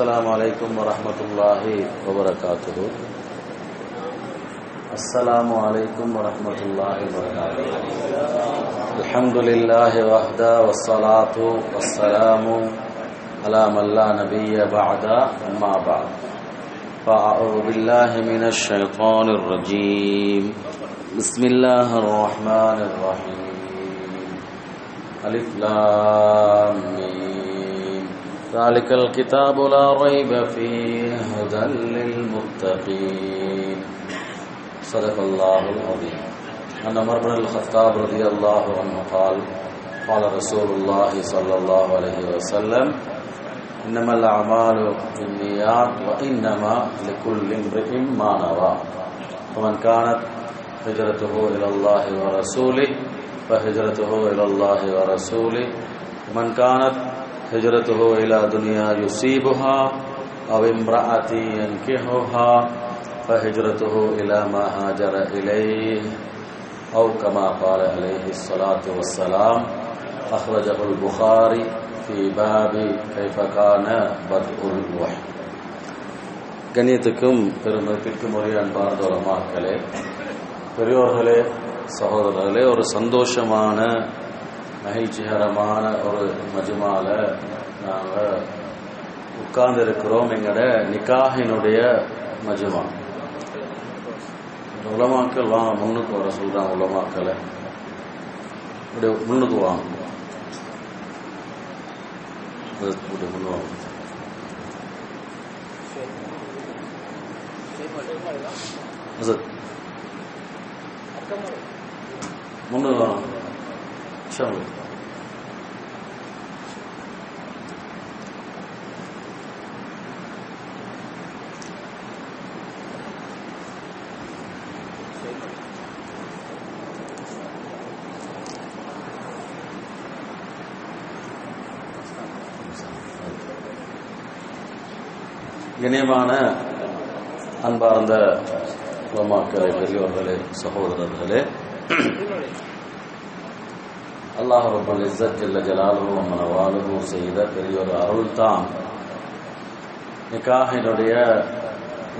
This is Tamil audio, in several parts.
السلام علیکم ورحمۃ اللہ وبرکاتہ۔ السلام علیکم ورحمۃ اللہ وبرکاتہ۔ الحمد للہ وحدہ وسلاۃ وسلام علام اللہ نبی بعد، اما بعد۔ فأعوذ بالله من الشيطان الرجيم بسم الله الرحمن الرحيم الف لام ذلك الكتاب لا ريب فيه، هدى للمتقين. صدق الله العظيم أن عمر بن الخطاب رضي الله عنه قال قال رسول الله صلى الله عليه وسلم، إنما الأعمال بالنيات وإنما لكل امرئ ما نوى. ومن كانت هجرته إلى الله ورسوله، فهجرته إلى الله ورسوله. ومن كانت هجرته إلى دنيا يصيبها أو امرأة ينكحها فهجرته إلى ما هاجر إليه أو كما قال عليه الصلاة والسلام أخرجه البخاري في باب كيف كان بدء الوحي கண்ணியத்துக்கும் பெருமதிப்பிற்கும் உரிய அன்பார்ந்த உலமாக்களே பெரியோர்களே சகோதரர்களே ஒரு சந்தோஷமான மகிழ்ச்சிகரமான ஒரு மஜுமால நாங்கள் உட்கார்ந்து இருக்கிறோம் எங்களோட நிக்காகினுடைய மஜுமா. உலமாக்கள் வாங்க முன்னுக்கு வர சொல்றாங்க உலமாக்களை. இப்படி முன்னுக்கு வாங்க. இப்படி முன்னு வாங்க. வாங்க இணையமான அன்பார்ந்த உலமாக்களே பெரியவர்களே சகோதரர்களே அல்லாஹ் ரபுல் இஸ்ஸத் ஜல்ல ஜலாலும் அம்மன வாலுஹு செய்த பெரிய ஒரு அருள் தான் நிக்காஹினுடைய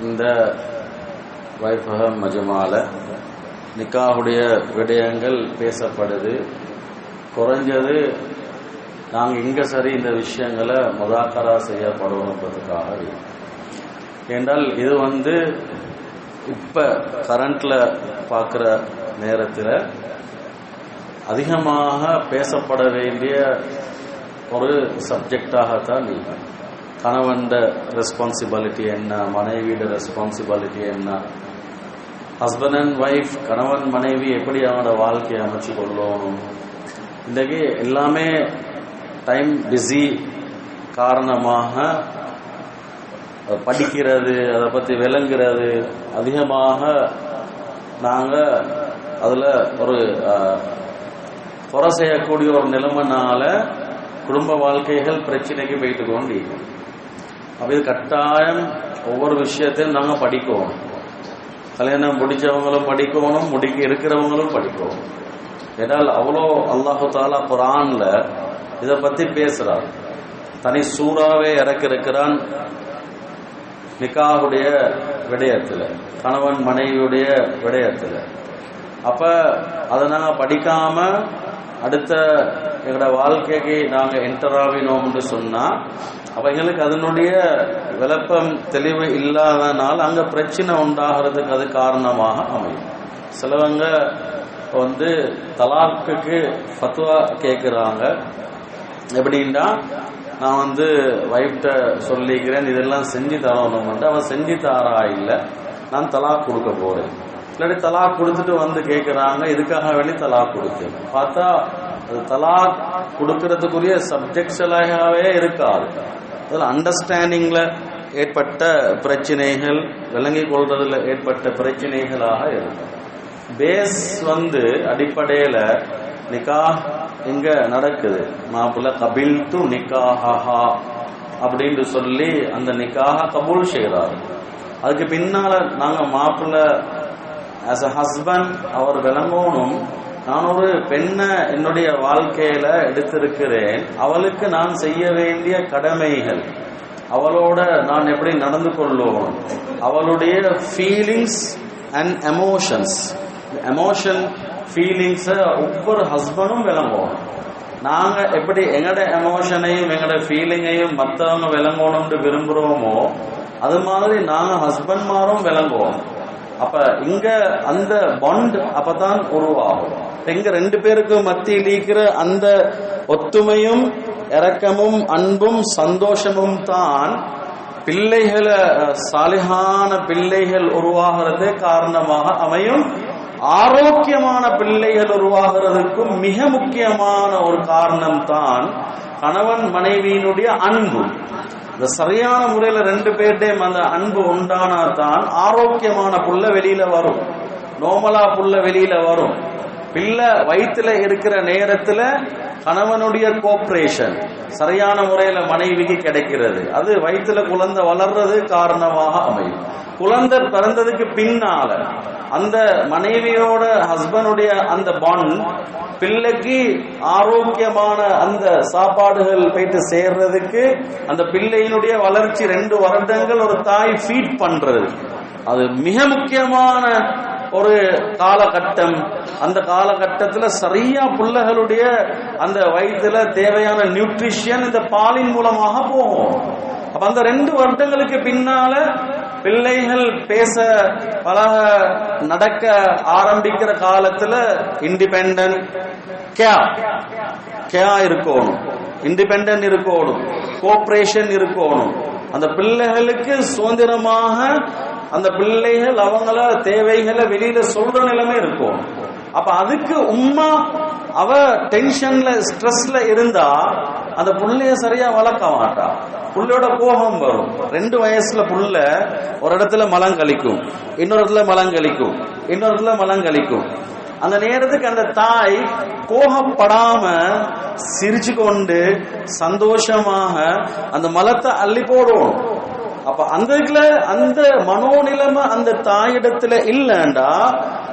இந்த வைபகம் மஜமால. நிக்காஹுடைய விடயங்கள் பேசப்படுது. குறைஞ்சது நாங்கள் இங்கே சரி இந்த விஷயங்களை முதாக்கரா செய்யப்படணுன்றதுக்காக என்றால் இது வந்து இப்போ கரண்ட்ல பார்க்குற நேரத்தில் அதிகமாக பேசப்பட வேண்டிய ஒரு சப்ஜெக்டாகத்தான் நீங்கள் கணவன்ட ரெஸ்பான்சிபிலிட்டி என்ன மனைவியோட ரெஸ்பான்சிபிலிட்டி என்ன? ஹஸ்பண்ட் அண்ட் ஒய்ஃப் கணவன் மனைவி எப்படி அவனோட வாழ்க்கையை அமைச்சு கொள்ளணும்? இன்றைக்கு எல்லாமே டைம் பிஸி காரணமாக படிக்கிறது அதை பற்றி விளங்குறது அதிகமாக நாங்கள் அதில் ஒரு குறை செய்யக்கூடிய ஒரு நிலைமைனால குடும்ப வாழ்க்கைகள் பிரச்சனைக்கு போயிட்டு கொண்டு அப்போ இது கட்டாயம் ஒவ்வொரு விஷயத்தையும் நாங்கள் படிக்கணும். கல்யாணம் முடிச்சவங்களும் படிக்கணும் முடிக்க இருக்கிறவங்களும் படிக்கணும். ஏன்னால் அவ்வளோ அல்லாஹு தாலா குரானில் இதை பற்றி பேசுகிறார் தனி சூறாவே இறக்கிருக்கிறான் நிக்காவுடைய விடயத்தில் கணவன் மனைவியுடைய விடயத்தில். அப்ப அதை நாங்கள் படிக்காம அடுத்த எங்களோட வாழ்க்கைக்கு நாங்கள் என்டர் ஆகினோம்னு சொன்னால் அப்ப எங்களுக்கு அதனுடைய விளப்பம் தெளிவு இல்லாதனால் அங்கே பிரச்சனை உண்டாகிறதுக்கு அது காரணமாக அமையும். சிலவங்க வந்து தலாக்குக்கு ஃபத்வா கேட்குறாங்க எப்படின்னா நான் வந்து வைஃப்ட சொல்லிக்கிறேன் இதெல்லாம் செஞ்சு தரணும்ட்டு அவன் செஞ்சு தாரா இல்லை நான் தலாக் கொடுக்க போகிறேன் இல்லாட்டி தலாக் கொடுத்துட்டு வந்து கேட்குறாங்க இதுக்காக வேண்டி தலாக் கொடுத்தேன் பார்த்தா அது தலாக் கொடுக்கறதுக்குரிய சப்ஜெக்ட்ஸலாகவே இருக்காது. அதில் அண்டர்ஸ்டாண்டிங்கில் ஏற்பட்ட பிரச்சனைகள் விளங்கிக் கொள்றதுல ஏற்பட்ட பிரச்சனைகளாக இருக்கும். பேஸ் வந்து அடிப்படையில் நிக்கா இங்க நடக்குது? மாப்பிள்ள கபில் டு நிக்காஹா அப்படின்னு சொல்லி அந்த நிக்காக கபூல் செய்கிறாரு. அதுக்கு பின்னால நாங்க மாப்பிள்ள ஆஸ் அ ஹஸ்பண்ட் அவர் விளங்கணும் நான் ஒரு பெண்ணை என்னுடைய வாழ்க்கையில எடுத்திருக்கிறேன். அவளுக்கு நான் செய்ய வேண்டிய கடமைகள் அவளோட நான் எப்படி நடந்து கொள்ளுவோம் அவளுடைய ஃபீலிங்ஸ் அண்ட் எமோஷன்ஸ் எமோஷன் ஃபீலிங்ஸை ஒவ்வொரு ஹஸ்பண்டும் விளங்குவோம் நாங்க எப்படி எங்கட எமோஷனையும் எங்கட ஃபீலிங்கையும் மற்றவங்க விளங்கணும்னு விரும்புகிறோமோ அது மாதிரி நாங்கள் ஹஸ்பண்ட்மாரும் விளங்குவோம். அப்ப இங்க அந்த பாண்ட் அப்பதான் உருவாகும். எங்க ரெண்டு பேருக்கு மத்தியில் இருக்கிற அந்த ஒத்துமையும் இரக்கமும் அன்பும் சந்தோஷமும் தான் பிள்ளைகளை சாலிகான பிள்ளைகள் உருவாகிறது காரணமாக அமையும். ஆரோக்கியமான பிள்ளைகள் உருவாகிறதுக்கும் மிக முக்கியமான ஒரு காரணம் தான் கணவன் மனைவியினுடைய அன்பு. இந்த சரியான முறையில ரெண்டு பேர்டையும் அந்த அன்பு உண்டானா தான் ஆரோக்கியமான புள்ள வெளியில வரும். நோமலா புள்ள வெளியில வரும். பிள்ளை வயிற்றுல இருக்கிற நேரத்துல கணவனுடைய கோஆபரேஷன் சரியான முறையில மனைவிக்கு கிடைக்கிறது. அது வயிற்றுல குழந்தை வளர்றது காரணமாக அமையும். குழந்தை பிறந்ததுக்கு பின்னால அந்த மனைவியோட ஹஸ்பண்டுடைய அந்த பாண்ட் பிள்ளைக்கு ஆரோக்கியமான அந்த சாப்பாடுகள் போயிட்டு சேர்றதுக்கு அந்த பிள்ளையினுடைய வளர்ச்சி ரெண்டு வருடங்கள் ஒரு தாய் ஃபீட் பண்றது. அது மிக முக்கியமான ஒரு காலகட்டம். அந்த காலகட்டத்தில் சரியா பிள்ளைகளுடைய அந்த வயிற்றுல தேவையான நியூட்ரிஷியன் இந்த பாலின் மூலமாக போகும். அப்ப அந்த ரெண்டு வருடங்களுக்கு பின்னால பிள்ளைகள் பேச பழக நடக்க ஆரம்பிக்கிற காலத்துல இண்டிபெண்ட் கே கே இருக்கணும். இண்டிபெண்ட் இருக்கணும். கோஆபரேஷன் இருக்கணும். அந்த பிள்ளைகளுக்கு சுதந்திரமாக அந்த பிள்ளைகள் அவங்கள தேவைகளை வெளியில சொல்ற நிலைமை இருக்கும். அப்ப அதுக்கு உம்மா அவ டென்ஷன்ல ஸ்ட்ரெஸ்ல இருந்தா அந்த புள்ளைய சரியா வளர்க்க மாட்டா. புள்ளையோட கோபம் வரும். ரெண்டு வயசுல புள்ள ஒரு இடத்துல மலம் கழிக்கும். இன்னொரு இடத்துல மலம் கழிக்கும். இன்னொரு இடத்துல மலம் கழிக்கும். அந்த நேரத்துக்கு அந்த தாய் கோபப்படாம சிரிச்சு கொண்டு சந்தோஷமாக அந்த மலத்தை அள்ளி போடுவோம். அப்ப அந்த இதுல அந்த மனோநிலைமை அந்த தாயிடத்துல இல்லண்டா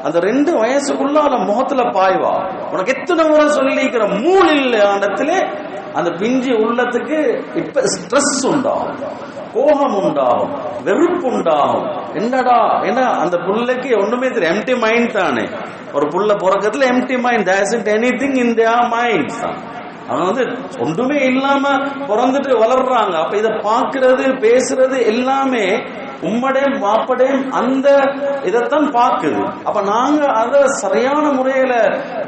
அந்த ரெண்டு வயசுக்குள்ளால முகத்துல பாய்வா. உனக்கு எத்தனை முறை சொல்லிக்கிற மூள் இல்ல இடத்துல அந்த பிஞ்சு உள்ளத்துக்கு இப்ப ஸ்ட்ரெஸ் உண்டாகும் கோபம் உண்டாகும் வெறுப்பு உண்டாகும். என்னடா என்ன அந்த புள்ளைக்கு ஒண்ணுமே தெரியும் எம்டி மைண்ட் தானே. ஒரு புள்ள பிறக்கத்துல empty mind this is any thing in the mind தான் அவன் வந்து ஒன்றுமே இல்லாம பிறந்துட்டு வளர்றாங்க. அப்ப இத பாக்குறது பேசுறது எல்லாமே உம்மடையும் மாப்படையும் அந்த இதைத்தான் பாக்குது அப்ப நாங்க அத சரியான முறையில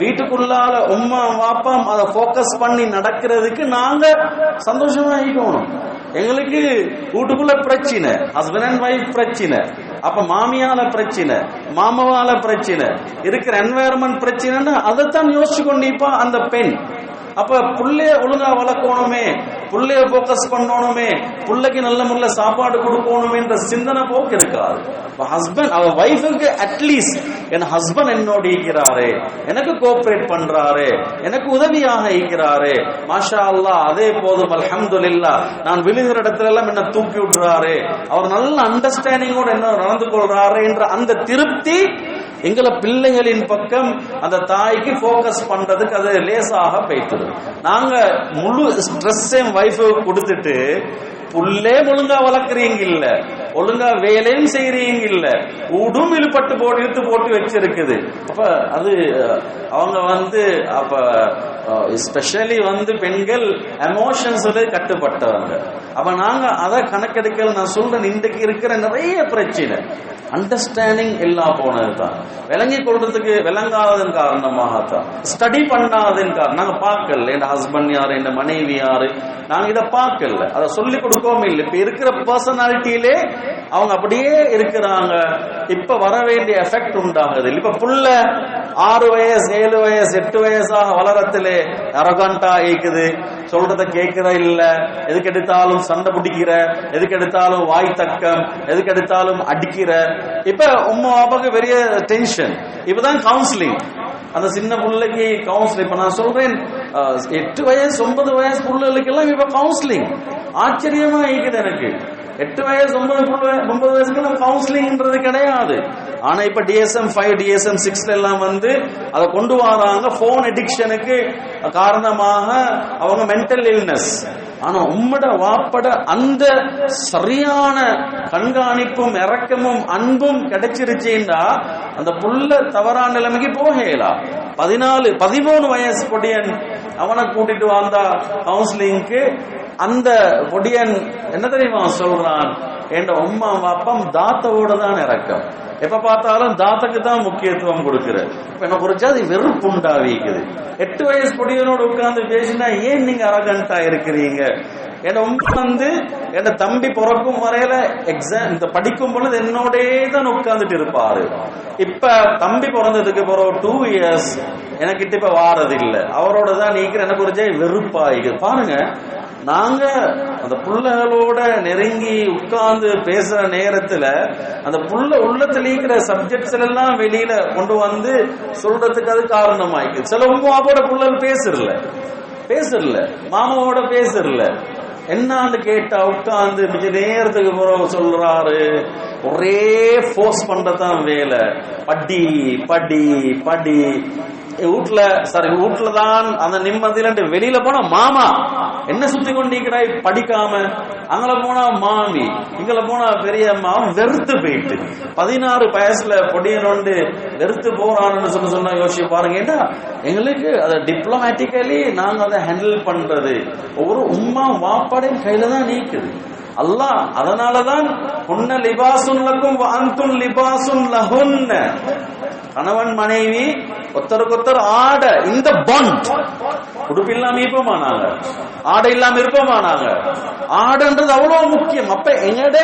வீட்டுக்குள்ளால உம்மா வாப்பாம் அதை போக்கஸ் பண்ணி நடக்கிறதுக்கு நாங்க சந்தோஷமா இருக்கணும். எங்களுக்கு வீட்டுக்குள்ள பிரச்சனை ஹஸ்பண்ட் அண்ட் ஒய்ஃப் பிரச்சனை அப்ப மாமியால பிரச்சனை மாமாவால பிரச்சனை இருக்கிற என்வாயர்மெண்ட் பிரச்சனைன்னு அதைத்தான் யோசிச்சு கொண்டிப்பா அந்த பெண். அப்ப புள்ளைய ஒழுங்கா வளர்க்கணுமே புள்ளைய போக்கஸ் பண்ணணுமே புள்ளைக்கு நல்ல முறையில் சாப்பாடு கொடுக்கணுமேன்ற சிந்தனை போக்கு இருக்காது. ஹஸ்பண்ட் அவ ஒய்ஃபுக்கு அட்லீஸ்ட் என் ஹஸ்பண்ட் என்னோட இருக்கிறாரு எனக்கு கோஆபரேட் பண்றாரு எனக்கு உதவியாக இருக்கிறாரு மாஷா அல்லா அதே போதும் அல்ஹம்துலில்லா நான் விழுகிற இடத்துல எல்லாம் என்ன தூக்கி விடுறாரு அவர் நல்ல அண்டர்ஸ்டாண்டிங்கோட என்ன நடந்து கொள்றாரு என்ற அந்த திருப்தி எங்களை பிள்ளைகளின் பக்கம் அந்த தாய்க்கு ஃபோக்கஸ் பண்றதுக்கு அது லேசாக போய்த்தது நாங்க முழு ஸ்ட்ரெஸ்ஸையும் ஒய்ஃபுக்கு கொடுத்துட்டு புல்லே ஒழுங்கா வளர்க்குறீங்க இல்ல ஒழுங்கா வேலையும் செய்யறீங்க இல்ல உடும் இழுப்பட்டு போட்டு இழுத்து போட்டு வச்சிருக்குது. அப்ப அது அவங்க வந்து அப்ப ஸ்பெஷலி வந்து பெண்கள் எமோஷன்ஸ்ல கட்டுப்பட்டவங்க. அப்ப நாங்க அதை கணக்கெடுக்கல நான் சொல்றேன் இன்றைக்கு இருக்கிற நிறைய பிரச்சனை. அண்டர்ஸ்டாண்டிங் எல்லாம் போனதுதான். விளங்கி கொள்றதுக்கு விளங்காததன் காரணமாகத்தான். ஸ்டடி பண்ணாதன் காரணம். நாங்க பார்க்கல. என் ஹஸ்பண்ட் யாரு? என் மனைவி யாரு? நாங்க இதை பார்க்கல. அதை சொல்லி பக்குவம் இல்லை. இப்ப இருக்கிற பர்சனாலிட்டியிலே அவங்க அப்படியே இருக்கிறாங்க. இப்ப வர வேண்டிய எஃபெக்ட் உண்டாகுது. இப்ப புள்ள ஆறு வயசு ஏழு வயசு எட்டு வயசாக வளரத்திலே அரகண்டா இருக்குது சொல்றத கேட்கிற இல்ல. எதுக்கு எடுத்தாலும் சண்டை பிடிக்கிற எதுக்கு எடுத்தாலும் வாய் தக்கம் எதுக்கு எடுத்தாலும் அடிக்கிற. இப்ப உம்மா அப்பாவுக்கு பெரிய டென்ஷன் இப்பதான் கவுன்சிலிங் அந்த சின்ன பிள்ளைக்கு கவுன்சிலிங் இப்ப நான் சொல்றேன் எட்டு வயசு ஒன்பது வயசு பிள்ளைகளுக்கு எல்லாம் இப்ப கவுன்சிலிங் ஆச்சரியமா இருக்குது எனக்கு. எட்டு வயசு ஒன்பது ஒன்பது வயசுக்கு நம்ம கவுன்சிலிங்ன்றது கிடையாது. ஆனா இப்ப டிஎஸ்எம் ஃபைவ் டிஎஸ்எம் சிக்ஸ் எல்லாம் வந்து அதை கொண்டு வராங்க. போன் அடிக்ஷனுக்கு காரணமாக அவங்க மென்டல் இல்னஸ் ஆனா உம்மட வாப்பட அந்த சரியான கண்காணிப்பும் இரக்கமும் அன்பும் கிடைச்சிருச்சுன்னா அந்த புள்ள தவறான நிலைமைக்கு போகலாம் பதினாலு பதிமூணு வயசு பொடியன் அவனை கூட்டிட்டு வந்தா கவுன்சிலிங்க்கு அந்த பொடியன் என்ன தெரியுமா சொல்றான்? என் உம்மா அப்பம் தாத்தவோட தான் இறக்கம். எப்ப பார்த்தாலும் தாத்தக்கு தான் முக்கியத்துவம் கொடுக்குற. இப்ப எனக்கு ஒரு ஜாதி வெறுப்பு உண்டாவிக்குது எட்டு வயசு பொடியனோட உட்கார்ந்து பேசினா ஏன் நீங்க அரகண்டா இருக்கிறீங்க? என் உம் வந்து என் தம்பி பிறக்கும் வரையில எக்ஸாம் இந்த படிக்கும் பொழுது என்னோடே தான் உட்கார்ந்துட்டு இருப்பாரு. இப்ப தம்பி பிறந்ததுக்கு பிறகு டூ இயர்ஸ் எனக்கிட்ட இப்ப வாரது இல்லை அவரோட தான் நீக்கிற எனக்கு ஒரு ஜெய் வெறுப்பாயிக்கு பாருங்க நாங்க அந்த புள்ளைகளோட நெருங்கி உட்கார்ந்து பேசுற நேரத்துல அந்த புள்ள உள்ளத்துல இருக்கிற சப்ஜெக்ட்ஸ் எல்லாம் வெளியில கொண்டு வந்து சொல்றதுக்கு அது காரணமாயிக்கு சில உமாவோட புள்ளல் பேசுறல பேசுறல மாமாவோட பேசுறல என்னான்னு கேட்டா உட்காந்து மிச்ச நேரத்துக்கு பிறகு சொல்றாரு. ஒரே ஃபோர்ஸ் பண்றதான் வேலை. படி படி படி. வீட்டுல சாரி வீட்டுல தான் அந்த நிம்மதியில வெளியில போனா மாமா என்ன சுத்தி கொண்டிருக்கிறாய்? படிக்காம. அங்கல போனா மாமி இங்கல போனா பெரியம்மா வெறுத்து போயிட்டு. பதினாறு வயசுல பொடியனொண்டு வெறுத்து போறான்னு சொல்லி சொன்னா யோசிச்சு பாருங்க. எங்களுக்கு அதை டிப்ளமேட்டிக்கலி நாங்க அதை ஹேண்டில் பண்றது. ஒவ்வொரு உம்மா வாப்பாடையும் கையில தான் நீக்குது. அல்லாஹ் அதனாலதான் புன்ன லிபாசுன் லக்கும் அந்துன் லிபாசுன் லஹுன்ன. கணவன் மனைவி ஒருத்தருக்கொத்தர் ஆட இந்த பாண்ட் உடுப்பு இல்லாம இருப்போமானாங்க ஆடை இல்லாம இருப்போமானாங்க ஆடன்றது அவ்வளவு முக்கியம். அப்ப எங்கட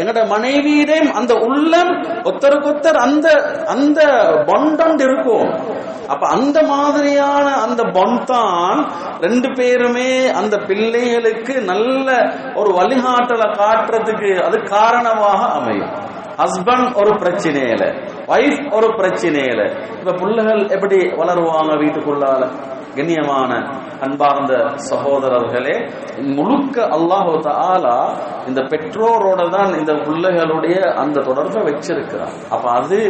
எங்கட மனைவியிடே அந்த உள்ளம் ஒத்தருக்கொத்தர் அந்த அந்த பொண்டண்ட் இருக்கும். அப்ப அந்த மாதிரியான அந்த பொண்ட் தான் ரெண்டு பேருமே அந்த பிள்ளைகளுக்கு நல்ல ஒரு வழிகாட்டலை காட்டுறதுக்கு அது காரணமாக அமையும். ஹஸ்பண்ட் ஒரு பிரச்சனையில. வைஃப் ஒரு பிரச்சனையில. இப்ப பிள்ளைகள் எப்படி வளருவாங்க வீட்டுக்குள்ளால? கண்ணியமான அன்பார்ந்த சகோதரர்களே முழுக்க அல்லாஹு தாலா இந்த பெற்றோரோட தான் இந்த பிள்ளைகளுடைய அந்த தொடர்பை வச்சிருக்கிறார். அப்ப அது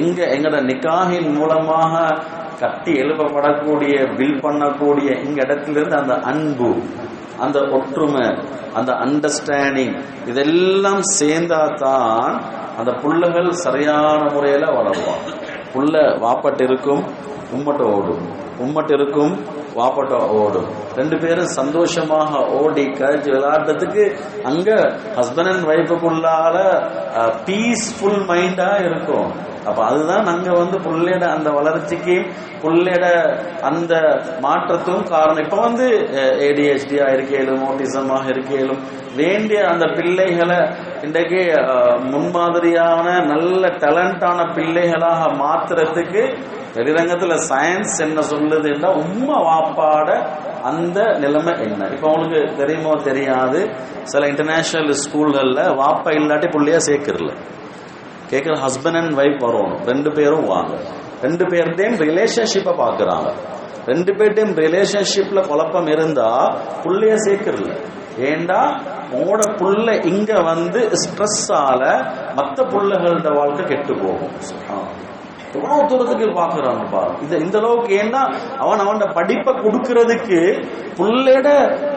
எங்க எங்கட நிக்காகின் மூலமாக கட்டி எழுப்பப்படக்கூடிய பில் பண்ணக்கூடிய இங்க இடத்துல இருந்து அந்த அன்பு அந்த ஒற்றுமை அந்த அண்டர்ஸ்டாண்டிங் இதெல்லாம் சேர்ந்தா தான் அந்த புள்ளைகள் சரியான முறையில் வளருவான் புள்ள வாப்பட்டு இருக்கும் உம்மட்ட ஓடும். உம்மட்டு இருக்கும் வாப்பட்ட ஓடும். ரெண்டு பேரும் சந்தோஷமாக ஓடி கழிச்சு விளையாடுறதுக்கு அங்க ஹஸ்பண்ட் அண்ட் ஒய்ஃபுக்குள்ளால பீஸ்ஃபுல் மைண்டா இருக்கும். அப்ப அதுதான் நாங்கள் வந்து புள்ளையோட அந்த வளர்ச்சிக்கு புள்ளையோட அந்த மாற்றத்துக்கும் காரணம். இப்ப வந்து ஏடிஹெச்டியா இருக்கையிலும் ஓட்டிசமாக இருக்கையிலும் வேண்டிய அந்த பிள்ளைகளை இன்றைக்கு முன்மாதிரியான நல்ல டேலண்டான பிள்ளைகளாக மாத்துறதுக்கு வெளிரங்கத்துல சயின்ஸ் என்ன சொல்லுதுன்னா உண்மை வாப்பாட அந்த நிலைமை என்ன? இப்ப அவனுக்கு தெரியுமோ தெரியாது சில இன்டர்நேஷனல் ஸ்கூல்கள்ல வாப்பா இல்லாட்டி புள்ளைய சேர்க்கறல கேட்குற ஹஸ்பண்ட் அண்ட் ஒய்ஃப் வரணும். ரெண்டு பேரும் வாங்க. ரெண்டு பேர்டையும் ரிலேஷன்ஷிப்பை பார்க்குறாங்க ரெண்டு பேர்டையும் ரிலேஷன்ஷிப்பில் குழப்பம் இருந்தால் புள்ளைய சேர்க்கறல ஏண்டா? உங்களோட புள்ள இங்கே வந்து ஸ்ட்ரெஸ்ஸால் மற்ற புள்ளைகளோட வாழ்க்கை கெட்டு போகும். ஆ எவ்வளவு தூரத்துக்கு பாக்குறாங்க பாரு. இந்த இந்த அளவுக்கு ஏன்னா அவன் அவன் படிப்பை கொடுக்கறதுக்கு புள்ளையோட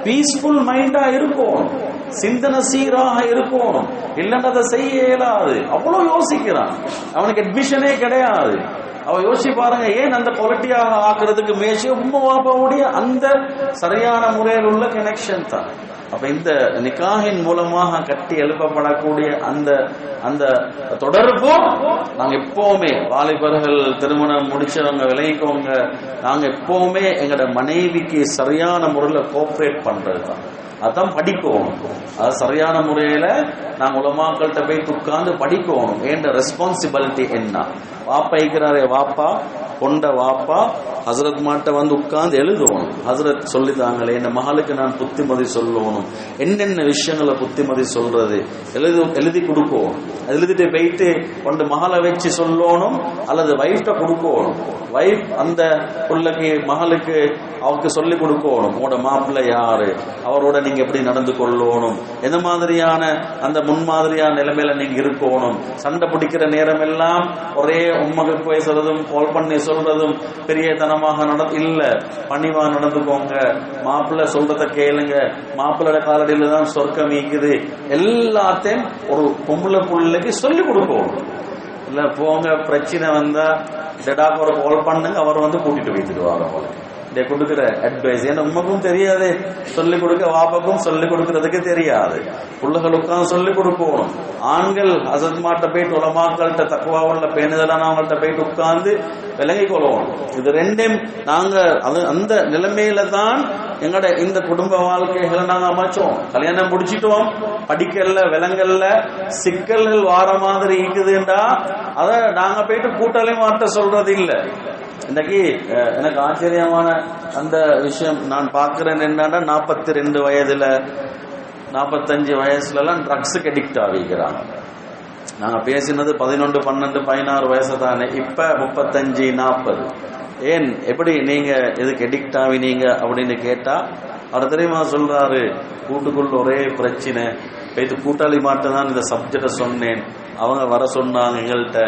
பீஸ்ஃபுல் மைண்டா இருக்கும். சிந்தனை சீராக இருக்கும். இல்லைன்னா அதை செய்ய இயலாது. அவ்வளவு யோசிக்கிறான். அவனுக்கு அட்மிஷனே கிடையாது. அவ யோசிச்சு பாருங்க ஏன் அந்த குவாலிட்டியாக ஆக்குறதுக்கு மேய்ச்சி உம்மா பாப்பாவுடைய அந்த சரியான முறையில் உள்ள கனெக்ஷன் தான். அப்ப இந்த நிக்காகின் மூலமாக கட்டி எழுப்பப்படக்கூடிய அந்த அந்த தொடர்பும் நாங்க எப்பவுமே வாலிபர்கள் திருமணம் முடிச்சவங்க விளைவிக்கவங்க நாங்க எப்பவுமே எங்களோட மனைவிக்கு சரியான முறையில் கோஆப்ரேட் பண்றது தான் அதான் படிக்கணும். அது சரியான முறையில நாங்க உலமாக்கள்கிட்ட போய் உட்கார்ந்து படிக்கணும். ஏண்ட ரெஸ்பான்சிபிலிட்டி என்ன? வாப்பா இருக்கிறாரே வாப்பா கொண்ட வாப்பா ஹசரத் மாட்ட வந்து உட்கார்ந்து எழுதுவோம். ஹசரத் சொல்லித்தாங்களே இந்த மகளுக்கு நான் புத்திமதி சொல்லணும். என்னென்ன விஷயங்களை புத்திமதி சொல்றது? எழுதி எழுதி கொடுக்கணும் எழுதிட்டு போயிட்டு கொண்டு மகளை வச்சு சொல்லணும் அல்லது வைஃப்ட கொடுக்கணும் வைஃப் அந்த பிள்ளைக்கு மகளுக்கு அவருக்கு சொல்லி கொடுக்கணும். உங்களோட மாப்பிள்ளை யாரு? அவரோட நீங்க எப்படி நடந்து கொள்ளணும்? எந்த மாதிரியான அந்த முன்மாதிரியான நிலைமையில நீங்க இருக்கணும்? சண்டை பிடிக்கிற நேரம் எல்லாம் ஒரே உண்மைக்கு பேசுறதும் கால் பண்ணி சொல்றதும் பெரிய தனமாக நட இல்ல. பணிவா நடந்துக்கோங்க. மாப்பிள்ளை சொல்றத கேளுங்க. மாப்பிள்ளோட காலடியில தான் சொர்க்கம் ஈக்குது எல்லாத்தையும் ஒரு பொம்பளை பிள்ளைக்கு சொல்லி கொடுப்போம். இல்ல போங்க பிரச்சனை வந்தா டெடாக்கு ஒரு கால் பண்ணுங்க அவர் வந்து கூட்டிட்டு போயிட்டுருவாங்க அவங்களை இதை கொடுக்குற அட்வைஸ் ஏன்னா உமக்கும் தெரியாது. சொல்லிக் கொடுக்க வாப்பக்கும் சொல்லிக் கொடுக்கறதுக்கு தெரியாது. பிள்ளைகள் உட்காந்து சொல்லிக் கொடுக்கணும். ஆண்கள் அசத்மாட்ட போயிட்டு உலமாக்கள்கிட்ட தக்குவா உள்ள பேணுதலானவங்கள்ட்ட போயிட்டு உட்கார்ந்து விலகி கொள்ளணும் இது ரெண்டையும் நாங்க அது அந்த நிலைமையில தான் எங்கட இந்த குடும்ப வாழ்க்கைகளை நாங்க அமைச்சோம். கல்யாணம் முடிச்சிட்டோம். படிக்கல விலங்கல்ல சிக்கல்கள் வார மாதிரி இருக்குதுண்டா அத நாங்க போயிட்டு கூட்டாளி மாற்ற சொல்றது இல்லை இன்னைக்கு எனக்கு ஆச்சரியமான அந்த விஷயம் நான் பார்க்கிறேன் என்னன்னா நாற்பத்தி ரெண்டு வயதுல நாற்பத்தஞ்சு வயசுலலாம் ட்ரக்ஸுக்கு அடிக்ட் ஆகிக்கிறாங்க. நாங்க பேசினது பதினொன்று பன்னெண்டு பதினாறு வயசு தானே இப்ப முப்பத்தஞ்சு நாற்பது ஏன்? எப்படி நீங்க இதுக்கு அடிக்ட் ஆவினீங்க அப்படின்னு கேட்டா அவர் தெரியுமா சொல்றாரு? கூட்டுக்குள்ள ஒரே பிரச்சனை. போயிட்டு கூட்டாளி மாட்ட தான் இந்த சப்ஜெக்டை சொன்னேன். அவங்க வர சொன்னாங்க எங்கள்கிட்ட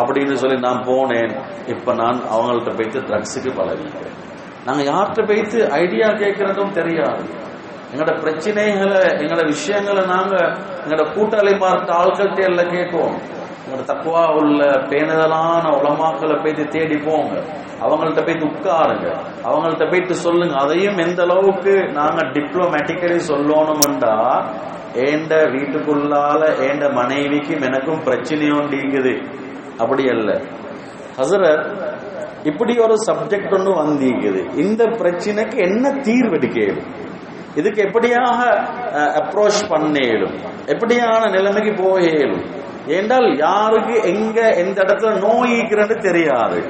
அப்படின்னு சொல்லி நான் போனேன். இப்போ நான் அவங்கள்ட்ட போய்த்து ட்ரக்ஸுக்கு பழகிக்கிறேன். நாங்கள் யார்கிட்ட போய்த்து ஐடியா கேட்குறதும் தெரியாது. எங்களோட பிரச்சனைகளை எங்களோட விஷயங்களை நாங்கள் எங்களோட கூட்டாளி மாற்ற ஆட்கள்கிட்ட எல்லாம் கேட்போம். உங்களோட தக்குவா உள்ள பேணுதலான உலமாக்களை போய்த்து தேடி போங்க. அவங்கள்ட்ட போயிட்டு உட்காருங்க. அவங்கள்ட்ட போயிட்டு சொல்லுங்க. அதையும் எந்த அளவுக்கு நாங்கள் டிப்ளமேட்டிக்கலி சொல்லணும்டா ஏண்ட வீட்டுக்குள்ளால ஏண்ட மனைவிக்கும் எனக்கும் பிரச்சனையும் இருக்குது அப்படி அல்ல. ஹசரத் இப்படி ஒரு சப்ஜெக்ட் ஒன்று வந்திருக்குது இந்த பிரச்சனைக்கு என்ன தீர்வெடுக்கணும் இதுக்கு எப்படியாக அப்ரோச் பண்ணேலும்? எப்படியான நிலைமைக்கு போகலும்? ஏண்டால் யாருக்கு எங்க எந்த இடத்துல நோய் இருக்கிறன்னு தெரியாது.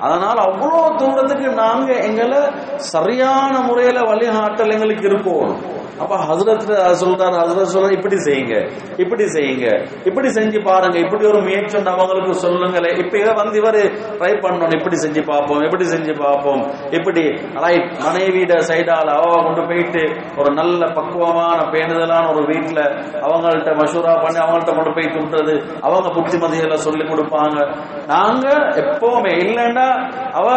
அதனால் அவ்வளோ தூரத்துக்கு நாங்க எங்களை சரியான முறையில வழிகாட்டல் எங்களுக்கு இருக்கணும் அப்ப ஹசரத் சொல்றாரு ஹசரத் சொல்ற இப்படி செய்யுங்க இப்படி செய்யுங்க இப்படி செஞ்சு பாருங்க இப்படி ஒரு முயற்சி அவங்களுக்கு சொல்லுங்களேன் இப்ப இதை வந்து இவர் ட்ரை பண்ணணும் இப்படி செஞ்சு பார்ப்போம் இப்படி செஞ்சு பார்ப்போம் இப்படி. ரைட் மனைவியிட சைடால அவ கொண்டு போயிட்டு ஒரு நல்ல பக்குவமான பேணுதலான ஒரு வீட்டுல அவங்கள்ட்ட மஷூரா பண்ணி அவங்கள்ட்ட கொண்டு போய் கொடுத்தது அவங்க புத்திமதிகளை சொல்லி கொடுப்பாங்க. நாங்க எப்பவுமே இல்லைன்னா அவ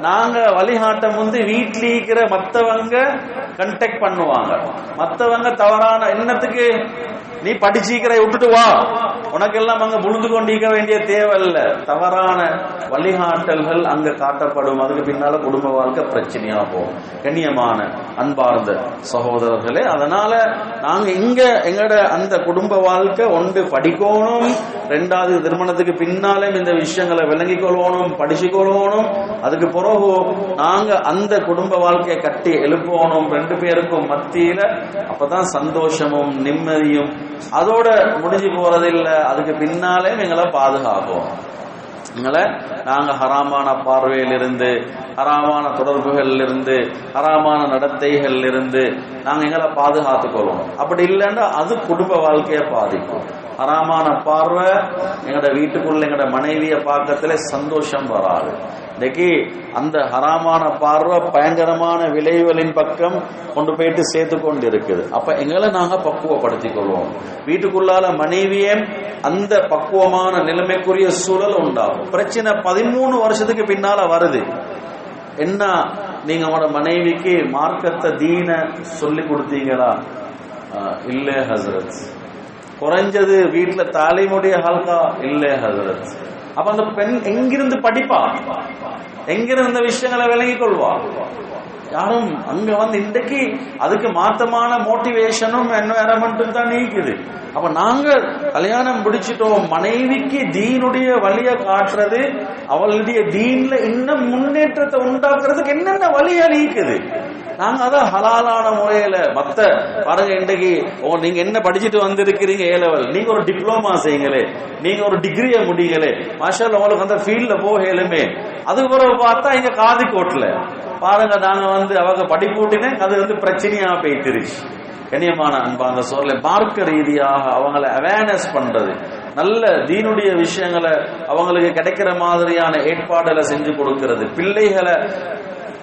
நாங்க வழிகாட்டம் வந்து வீட்டில் இருக்கிற மத்தவங்க கண்டெக்ட் பண்ணுவாங்க. மத்தவங்க தவறான எண்ணத்துக்கு நீ படிச்சிக்கிற விட்டுட்டு வா. உனக்கெல்லாம் அங்க முழுந்து கொண்டிருக்க வேண்டிய தேவையில்ல. தவறான வழிகாட்டல்கள் அங்க காட்டப்படும். அதுக்கு பின்னால குடும்ப வாழ்க்கை பிரச்சனையா போகும். கண்ணியமான அன்பார்ந்த சகோதரர்களே அதனால நாங்க இங்க எங்கட அந்த குடும்ப வாழ்க்கை ஒன்று படிக்கணும். ரெண்டாவது திருமணத்துக்கு பின்னாலும் இந்த விஷயங்களை விளங்கிக் கொள்ளணும் படிச்சு கொள்ளணும் அதுக்கு பிறகு நாங்க அந்த குடும்ப வாழ்க்கையை கட்டி எழுப்பணும். ரெண்டு பேருக்கும் மத்தியில அப்பதான் சந்தோஷமும் நிம்மதியும் அதோட முடிஞ்சு போறதில்லை. அதுக்கு பின்னாலே எங்களை பாதுகாப்போம் எங்களை நாங்க ஹராமான பார்வையிலிருந்து ஹராமான தொடர்புகள் இருந்து ஹராமான நடத்தைகள் இருந்து நாங்க எங்களை பாதுகாத்துக் கொள்ளணும் அப்படி இல்லைன்னா அது குடும்ப வாழ்க்கையை பாதிக்கும். ஹராமான பார்வை எங்களோட வீட்டுக்குள்ள எங்களோட மனைவிய பார்க்கறதுல சந்தோஷம் வராது. இன்னைக்கு அந்த ஹராமான பார்வை பயங்கரமான விளைவுகளின் பக்கம் கொண்டு போயிட்டு சேர்த்து கொண்டு இருக்குது அப்ப எங்களை நாங்க பக்குவப்படுத்திக் கொள்வோம். வீட்டுக்குள்ளால மனைவியே அந்த பக்குவமான நிலைமைக்குரிய சூழல் உண்டாகும். பிரச்சனை பதிமூணு வருஷத்துக்கு பின்னால வருது. என்ன நீங்க அவனோட மனைவிக்கு மார்க்கத்தை தீன சொல்லி கொடுத்தீங்களா? ஆஹ், இல்ல ஹசரத். குறைஞ்சது வீட்டுல தாலிமுடைய ஹல்கா இல்ல ஹசரத். அப்ப அந்த பெண் எங்கிருந்து படிப்பா எங்கிருந்து இந்த விஷயங்களை விளங்கிக் கொள்வா யாரும் அங்க வந்து இன்றைக்கு அதுக்கு மாத்தமான மோட்டிவேஷனும் என்வாரன்மெண்ட்டும் தான் நீக்குது அப்ப நாங்க கல்யாணம் பிடிச்சிட்டோம் மனைவிக்கு தீனுடைய வழியை காட்டுறது அவளுடைய தீன்ல இன்னும் முன்னேற்றத்தை உண்டாக்குறதுக்கு என்னென்ன வழியா நீக்குது நாங்க அதான் ஹலாலான முறையில மத்த பாருங்க இன்றைக்கு ஓ நீங்க என்ன படிச்சுட்டு வந்திருக்கிறீங்க ஏ லெவல் நீங்க ஒரு டிப்ளமா செய்யுங்களே. நீங்க ஒரு டிகிரியை முடியுங்களே. மாஷால் உங்களுக்கு அந்த ஃபீல்ட்ல போகலுமே. அதுக்கு பிறகு பார்த்தா இங்க காதி கோட்ல பாருங்க நாங்க வந்து அவங்க படிப்பூட்டினே அது வந்து பிரச்சனையா போயிட்டுருச்சு. கண்ணியமான அன்பாங்க சொல்ல மார்க்க ரீதியாக அவங்கள அவேர்னஸ் பண்றது. நல்ல தீனுடைய விஷயங்களை அவங்களுக்கு கிடைக்கிற மாதிரியான ஏற்பாடுகளை செஞ்சு கொடுக்கிறது. பிள்ளைகளை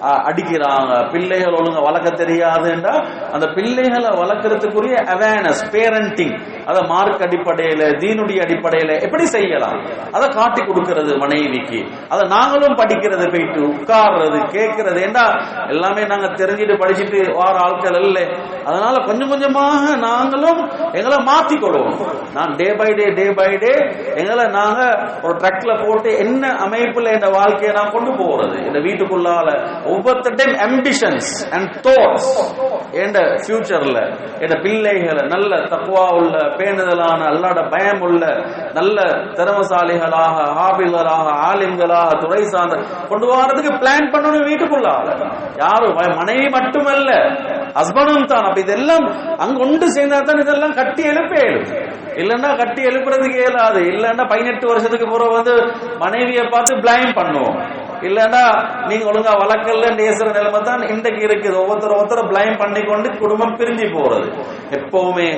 அடிக்கிறாங்க. பிள்ளைகள் ஒழுங்கா வளர்க்க தெரியாதுன்றா அந்த பிள்ளைகளை வளர்க்கறதுக்குரிய அவேர்னஸ் பேரண்டிங் அதை மார்க் அடிப்படையில தீனுடைய அடிப்படையில எப்படி செய்யலாம்? அதை காட்டி கொடுக்கறது மனைவிக்கு. அதை நாங்களும் படிக்கிறது போயிட்டு உட்கார்றது கேட்கறது. ஏண்டா எல்லாமே நாங்க தெரிஞ்சுட்டு படிச்சுட்டு வார ஆட்கள் இல்லை. அதனால கொஞ்சம் கொஞ்சமாக நாங்களும் எங்களை மாத்திக்கொள்வோம் நான் day by day day by day எங்களை நாங்க ஒரு ட்ரக்ல போட்டு என்ன அமைப்புல இந்த வாழ்க்கையை நான் கொண்டு போறது. இந்த வீட்டுக்குள்ளால ஒவ்வொருத்தையும் அம்பிஷன்ஸ் அண்ட் தோட்ஸ் என்ற ஃபியூச்சர்ல என்ட பிள்ளைகளை நல்ல தக்குவா உள்ள பேணுதலான அல்லாட பயம் உள்ள நல்ல திறமசாலிகளாக ஹாபில்களாக ஆலிம்களாக துறை சார்ந்த கொண்டு வரதுக்கு பிளான் பண்ணணும் வீட்டுக்குள்ள. யாரும் மனைவி மட்டுமல்ல ஹஸ்பண்டும் தான். அப்ப இதெல்லாம் அங்க ஒன்று சேர்ந்தா தான் இதெல்லாம் கட்டி எழுப்பே. இல்லைன்னா கட்டி எழுப்புறதுக்கு இயலாது. இல்லைன்னா பதினெட்டு வருஷத்துக்கு பிறகு வந்து மனைவியை பார்த்து பிளைம் பண்ணுவோம். இல்லைன்னா நீங்க ஒழுங்கா வழக்கல்ல பேசுற நிலைமை தான் இன்றைக்கு இருக்குது. ஒவ்வொருத்தர் ஒருத்தர் பிளைம் பண்ணி கொண்டு குடும்பம் பிரிஞ்சு போறது. எப்பவுமே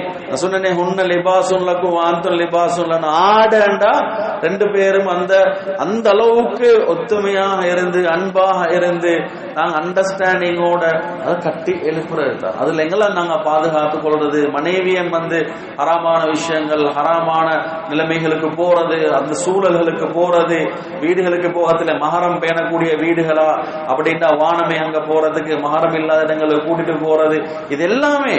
சொன்னே உன்ன லிபாசுல்லக்கும் வாந்தம் லிபாசுல்லன்னு ஆடண்டா ரெண்டு பேரும் அந்த அந்த அளவுக்கு ஒத்துமையாக இருந்து அன்பாக இருந்து நாங்க அண்டர்ஸ்டாண்டிங்கோட அதை கட்டி எழுப்புறது தான் அதுல எங்களை நாங்க பாதுகாத்துக் கொள்றது மனைவியன் வந்து ஹராமான விஷயங்கள் ஹராமான நிலைமைகளுக்கு போறது அந்த சூழல்களுக்கு போறது வீடுகளுக்கு போகத்துல மகரம் பேணக்கூடிய வீடுகளா அப்படின்னா வானமே அங்க போறதுக்கு மகரம் இல்லாத இடங்களுக்கு கூட்டிட்டு போறது இது எல்லாமே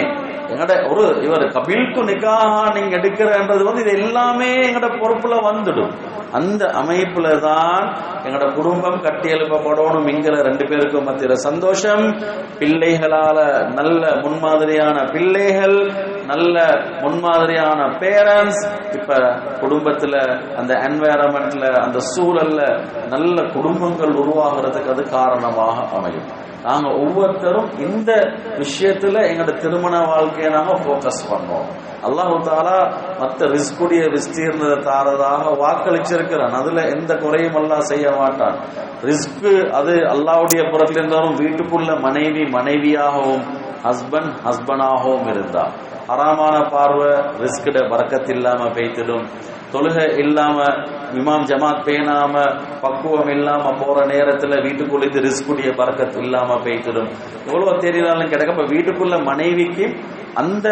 எங்கட ஒரு இவர் கபில்கு நிக்காஹா நீங்க எடுக்கிறன்றது வந்து இது எல்லாமே எங்கட பொறுப்புல வந்துடும். அந்த அமைப்புல தான் எங்கட குடும்பம் கட்டி எழுப்பப்படணும் என்கிற ரெண்டு பேருக்கும் மத்தியில சந்தோஷம். பிள்ளைகளால நல்ல முன்மாதிரியான பிள்ளைகள் நல்ல முன்மாதிரியான பேரண்ட்ஸ் இப்ப குடும்பத்துல அந்த என்வாயரன்மெண்ட்ல அந்த சூழல்ல நல்ல குடும்பங்கள் உருவாகிறதுக்கு அது காரணமாக அமையும். நாங்க ஒவ்வொருத்தரும் இந்த விஷயத்துல எங்களோட திருமண வாழ்க்கையை நாங்க ஃபோக்கஸ் பண்ணோம் அல்லாஹு தாலா மத்த ரிஸ்குடைய விஸ்தீர்ணத்தை தாரதாக வாக்களிச்சிருக்கிறான். அதுல எந்த குறையும் அல்லாஹ் செய்ய மாட்டான். ரிஸ்க் அது அல்லாவுடைய புறத்திலிருந்தாலும் வீட்டுக்குள்ள மனைவி மனைவியாகவும் ஹஸ்பண்ட் ஹஸ்பண்டாகவும் இருந்தா ஹராமான பார்வை ரிஸ்கிட பறக்கத் இல்லாம பெய்த்திடும் தொழுகை இல்லாம இமாம் ஜமாத் பேணாம பக்குவம் இல்லாம போற நேரத்துல வீட்டுக்குள்ள இது ரிஸ்குடைய பறக்கத்து இல்லாம பெய்த்திடும் எவ்வளவு தெரியலாலும் கிடைக்கும் இப்ப வீட்டுக்குள்ள மனைவிக்கு அந்த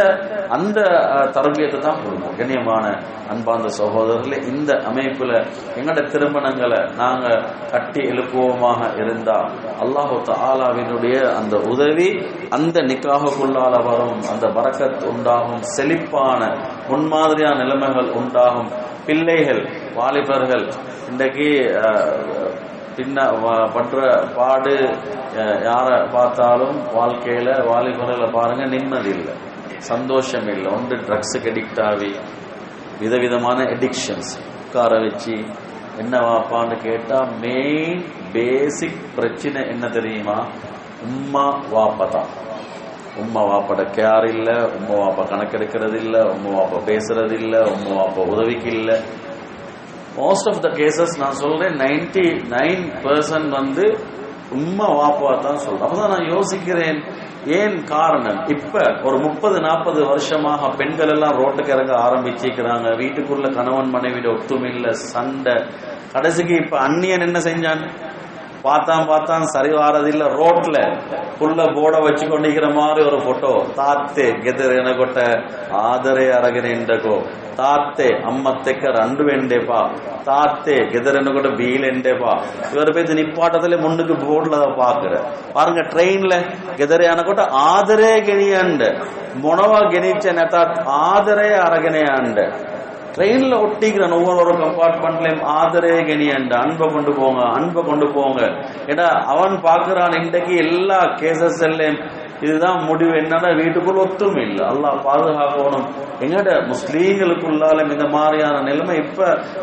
அந்த அஹ், தான் கொடுக்கும் கண்ணியமான அன்பார்ந்த சகோதரர்களே இந்த அமைப்புல எங்கட திருமணங்களை நாங்க கட்டி எழுப்புவோமாக இருந்தா அல்லாஹு ஆலாவினுடைய அந்த உதவி அந்த நிக்காகுக்குள்ளால வரும் அந்த வரக்கத் உண்டாகும் செழிப்பான முன்மாதிரியான நிலைமைகள் உண்டாகும். பிள்ளைகள் வாலிபர்கள் இன்றைக்கு பின்ன வ- படுற பாடு யாரை பார்த்தாலும் வாழ்க்கையில வாலிபர்களை பாருங்க நிம்மதி இல்லை. சந்தோஷம் இல்லை. ஒன்று ட்ரக்ஸுக்கு அடிக்ட் ஆகி விதவிதமான எடிக்ஷன்ஸ் உட்கார வச்சு என்ன வாப்பான்னு கேட்டா மெயின் பேசிக் பிரச்சனை என்ன தெரியுமா? உம்மா வாப்பை தான். உம்மா வாப்பட கேர் இல்லை. உம்மா வாப்பா கணக்கெடுக்கிறது இல்லை உம்மா வாப்பா பேசுறது இல்லை உம்மா வாப்பா உதவிக்கு இல்லை. மோஸ்ட் ஆஃப் த கேசஸ் நான் சொல்றேன் நைன்டி நைன் பர்சன்ட் வந்து உண்மை வாப்பா தான் சொல்றேன். அப்பதான் நான் யோசிக்கிறேன் ஏன் காரணம்? இப்ப ஒரு முப்பது நாற்பது வருஷமாக பெண்கள் எல்லாம் ரோட்டுக்கு இறங்க ஆரம்பிச்சிருக்கிறாங்க. வீட்டுக்குள்ள கணவன் மனைவியோட ஒத்துமில்ல சண்டை. கடைசிக்கு இப்ப அந்நியன் என்ன செஞ்சான்? பார்த்தான் பார்த்தான் சரி வாரதில்ல ரோட்ல புள்ள போட வச்சு கொண்டிருக்கிற மாதிரி ஒரு போட்டோ தாத்தே கெதிர் எனக்கொட்ட ஆதரே அரகனெண்டகோ താത്തെ അമ്മത്തേക്ക് രണ്ടു വേണ്ടേപ്പാ താത്തെ ഗതരനെ കൂടെ വീലേണ്ടേപ്പാ ഇവരുടെ പേര് നിപ്പാട്ടത്തിലെ മുണ്ടുക്ക് ബോർഡിലതാ പാക്കുക പാരുങ്ക ട്രെയിനില് ഗതരയാണെക്കോട്ടെ ആദരേ ഗണിയുണ്ട് മുണവ ഗണിച്ച നെത്താ ആദരേ അറകനെയുണ്ട് ட்ரெயின்ல ஒட்டிக்கிறேன் ஒவ்வொரு கம்பார்ட்மெண்ட்லயும் ஆதரே கனி கெனியண்ட அன்பை கொண்டு போங்க அன்பை கொண்டு போங்க. ஏன்னா அவன் பாக்குறான் இன்றைக்கு எல்லா கேசஸ் எல்லாம் இதுதான் முடிவு. என்னன்னா வீட்டுக்குள் ஒத்துமை இல்லை. அல்லாஹ் பாதுகாக்கணும். எங்கட முஸ்லீம்களுக்குள்ளாலும் இந்த மாதிரியான நிலைமை இப்ப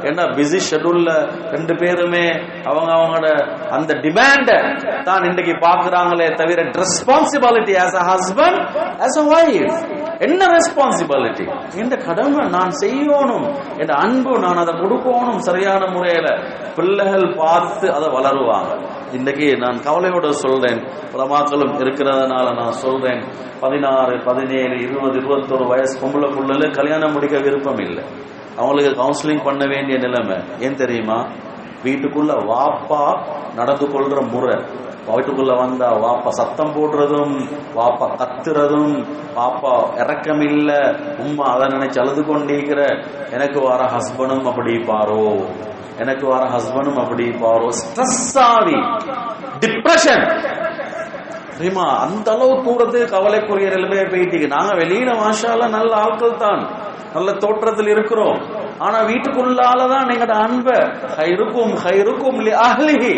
என்ன பிஸி ஷெடியூல்ல ரெண்டு பேருமே அவங்க அவங்களோட அந்த டிமாண்ட தான் இன்றைக்கு பாக்குறாங்களே தவிர responsibility as a husband as a wife என்ன ரெஸ்பான்சிபிலிட்டி இந்த கடமை நான் செய்யணும். என் அன்பு நான் அதை கொடுக்கணும் சரியான முறையில. பிள்ளைகள் பார்த்து அதை வளருவாங்க. இன்னைக்கு நான் கவலையோட சொல்றேன். பிரமாக்களும் இருக்கிறதுனால நான் சொல்றேன். பதினாறு பதினேழு இருபது இருபத்தொரு வயசு பொம்பளை புள்ளல கல்யாணம் முடிக்க விருப்பம் இல்லை. அவங்களுக்கு கவுன்சிலிங் பண்ண வேண்டிய நிலைமை. ஏன் தெரியுமா? வீட்டுக்குள்ள வாப்பா நடந்து கொள்ற முறை. வீட்டுக்குள்ள வந்தா வாப்பா சத்தம் போடுறதும் வாப்பா கத்துறதும் பாப்பா இறக்கம் இல்ல உம்மா அதை நினைச்சு அழுது கொண்டிருக்கிற எனக்கு வர ஹஸ்பண்டும் அப்படி பாரோ எனக்கு வர ஹஸ்பண்டும் அப்படி பாரோ. ஸ்ட்ரெஸ் ஆகி டிப்ரெஷன் தெரியுமா? அந்த அளவு தூரத்துக்கு கவலைக்குரிய நிலைமையை போயிட்டீங்க. நாங்க வெளியில மாஷால நல்ல ஆட்கள் தான். நல்ல தோற்றத்தில் இருக்கிறோம். ஆனா வீட்டுக்குள்ளாலதான் எங்கட அன்ப. ஹைருக்கும் ஹைருக்கும் லி அஹ்லிஹி.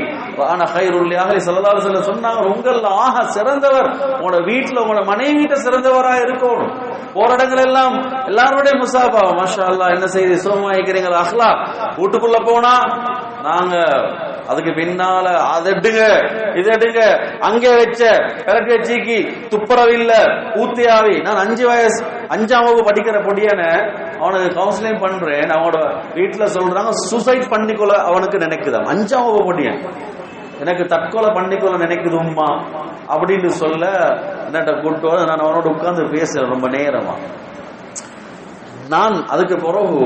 ஆனா ஹைருல் லி அஹ்லி. சல்லல்லாஹு அலைஹி சொன்னாங்க உங்கள ஆக சிறந்தவர் உங்களோட வீட்டுல உங்களோட மனைவிட்ட சிறந்தவரா இருக்கணும். போற இடங்கள் எல்லாம் எல்லாரோட முசாபா மாஷா அல்லாஹ் என்ன செய்து? சோமாயிக்கிறீங்க அஹ்லா வீட்டுக்குள்ள போனா நாங்க அதுக்கு பின்னால அதை எடுங்க இது எடுங்க. அங்கே வச்ச விளக்கு வச்சிக்கு துப்புரவில்ல ஊத்தியாவி நான் அஞ்சு வயசு அஞ்சாம் வகுப்பு படிக்கிற பொடியான அவனுக்கு கவுன்சிலிங் பண்றேன். அவனோட வீட்டுல சொல்றாங்க சூசைட் பண்ணிக்கொள்ள அவனுக்கு நினைக்குதான் அஞ்சாம் வகுப்பு பொடியன். எனக்கு தற்கொலை பண்ணிக்கொள்ள நினைக்குது உம்மா அப்படின்னு சொல்ல என்னட்ட கூட்டோ நான் அவனோட உட்கார்ந்து பேசுறேன் ரொம்ப நேரமா. நான் அதுக்கு பிறகு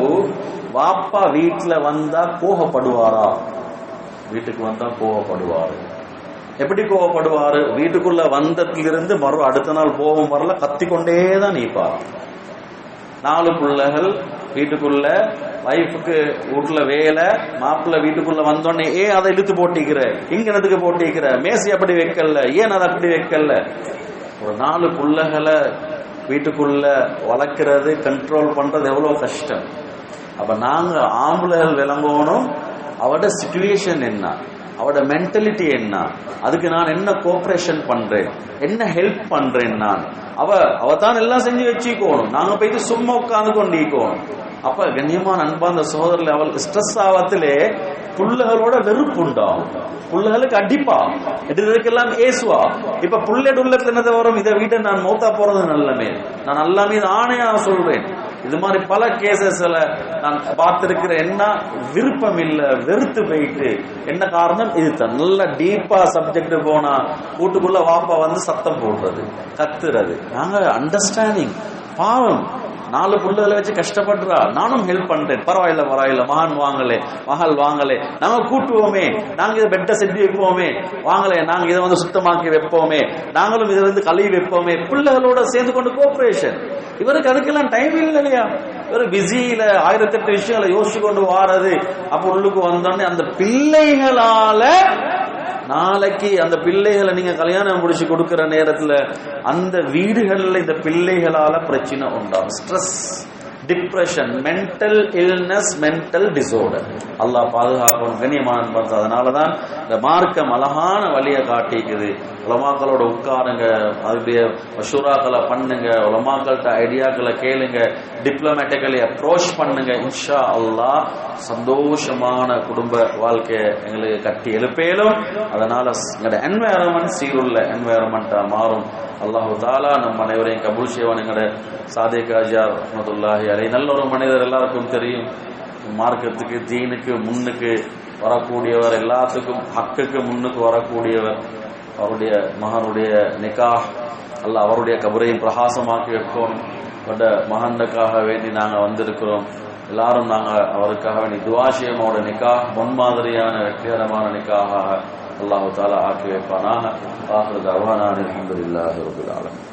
வாப்பா வீட்டுல வந்தா கோபப்படுவாரா? வீட்டுக்கு வந்தா கோவப்படுவாரு. எப்படி கோவப்படுவாரு? வீட்டுக்குள்ள வந்ததிலிருந்து மறு அடுத்த நாள் கோபம் வரல கத்திக்கொண்டே தான் நீப்பார். நாலு பிள்ளைகள் வீட்டுக்குள்ள வைஃபுக்கு வீட்டுல வேலை மாப்பிள்ள வீட்டுக்குள்ள வந்தோடனே ஏன் அதை இழுத்து போட்டிக்கிற இங்க போட்டிக்கிற மேசி அப்படி வைக்கல ஏன் அதை அப்படி வைக்கல? ஒரு நாலு பிள்ளைகளை வீட்டுக்குள்ள வளர்க்கறது கண்ட்ரோல் பண்றது எவ்வளவு கஷ்டம். அப்ப நாங்க ஆம்பளைகள் விளங்கணும் அவட சிச்சுவேஷன் என்ன? அவட மென்டலிட்டி என்ன? அதுக்கு நான் என்ன கோஆபரேஷன் பண்றேன்? என்ன ஹெல்ப் பண்றேன் நான்? அவ அவ தான் எல்லாம் செஞ்சு வச்சுக்கோணும். நாங்க போயிட்டு சும்மா உட்கார்ந்து கொண்டிருக்கோணும் அப்ப கண்ணியமான அன்பாந்த சோதரில் அவள் ஸ்ட்ரெஸ் ஆவத்திலே புள்ளைகளோட வெறுப்பு உண்டாகும் புள்ளைகளுக்கு அடிப்பா? எடுத்ததுக்கெல்லாம் ஏசுவா? இப்ப புள்ளட் உள்ளத்துல என்னது வரும் இதை வீட்டை நான் மௌத்தா போறது நல்லமே. நான் எல்லாமே ஆணையா சொல்றேன் இது மாதிரி பல கேசஸ்ல நான் பார்த்திருக்கிற என்ன விருப்பம் இல்ல வெறுத்து போயிட்டு. என்ன காரணம்? இது நல்ல டீப்பா சப்ஜெக்ட் போனா வீட்டுக்குள்ள வாப்பா வந்து சத்தம் போடுறது கத்துறது. நாங்க அண்டர்ஸ்டாண்டிங் பாவம். நாலு புள்ளதுல வச்சு கஷ்டப்படுறா. நானும் ஹெல்ப் பண்றேன். பரவாயில்ல பரவாயில்ல. மகன் வாங்கலே மகள் வாங்கலே. நாங்க கூட்டுவோமே. நாங்க இதை பெட்டை செட்டி வைப்போமே. வாங்கலே நாங்க இதை வந்து சுத்தமாக்கி வைப்போமே. நாங்களும் இதை வந்து கழுவி வைப்போமே. பிள்ளைகளோட சேர்ந்து கொண்டு கோஆபரேஷன் இவருக்கு அதுக்கெல்லாம் டைம் இல்லை இல்லையா? இவர் பிஸியில ஆயிரத்தெட்டு விஷயங்களை யோசிச்சு கொண்டு வாரது. அப்ப உள்ளுக்கு வந்தோடனே அந்த பிள்ளைகளால நாளைக்கு அந்த பிள்ளைகளை நீங்க கல்யாணம் முடிச்சு கொடுக்கிற நேரத்துல அந்த வீடுகள்ல இந்த பிள்ளைகளால பிரச்சனை உண்டாகும். Stress depression mental illness mental disorder Allah பாதுகாக்கணும் கண்ணியமான அதனால தான் இந்த மார்க்கம் அழகான வழியை காட்டிக்குது. உலமாக்களோட உட்காருங்க அதுடைய மஷூராக்களை பண்ணுங்க உலமாக்கள்கிட்ட ஐடியாக்களை கேளுங்க டிப்ளமேட்டிக்கலி அப்ரோச் பண்ணுங்க. இன்ஷா அல்லாஹ் சந்தோஷமான குடும்ப வாழ்க்கையை எங்களுக்கு கட்டி எழுப்பேலும் அதனால எங்களோட என்வாயரன்மெண்ட் சீருள்ள என்வாயரன்மெண்ட்டாக மாறும். அல்லாஹு தாலா நம் அனைவரையும் கபுல் செய்வான் எங்களோட சாதே காஜியார் ரஹமத்துல்லாஹி அலை நல்ல ஒரு மனிதர் எல்லாருக்கும் தெரியும். மார்க்கத்துக்கு தீனுக்கு முன்னுக்கு வரக்கூடியவர் எல்லாத்துக்கும் ஹக்குக்கு முன்னுக்கு வரக்கூடியவர். அவருடைய மகனுடைய நிக்கா அல்ல அவருடைய கபரையும் பிரகாசமாக்கி வைக்கணும் பட்ட மகனுக்காக வேண்டி நாங்கள் வந்திருக்கிறோம். எல்லாரும் நாங்கள் அவருக்காக வேண்டி துவாசியம் அவருடைய நிக்கா முன்மாதிரியான வெற்றிகரமான நிக்காக اللہ تعالیٰ آخر پناہ آخر دعوانا الحمدللہ رب العالمین۔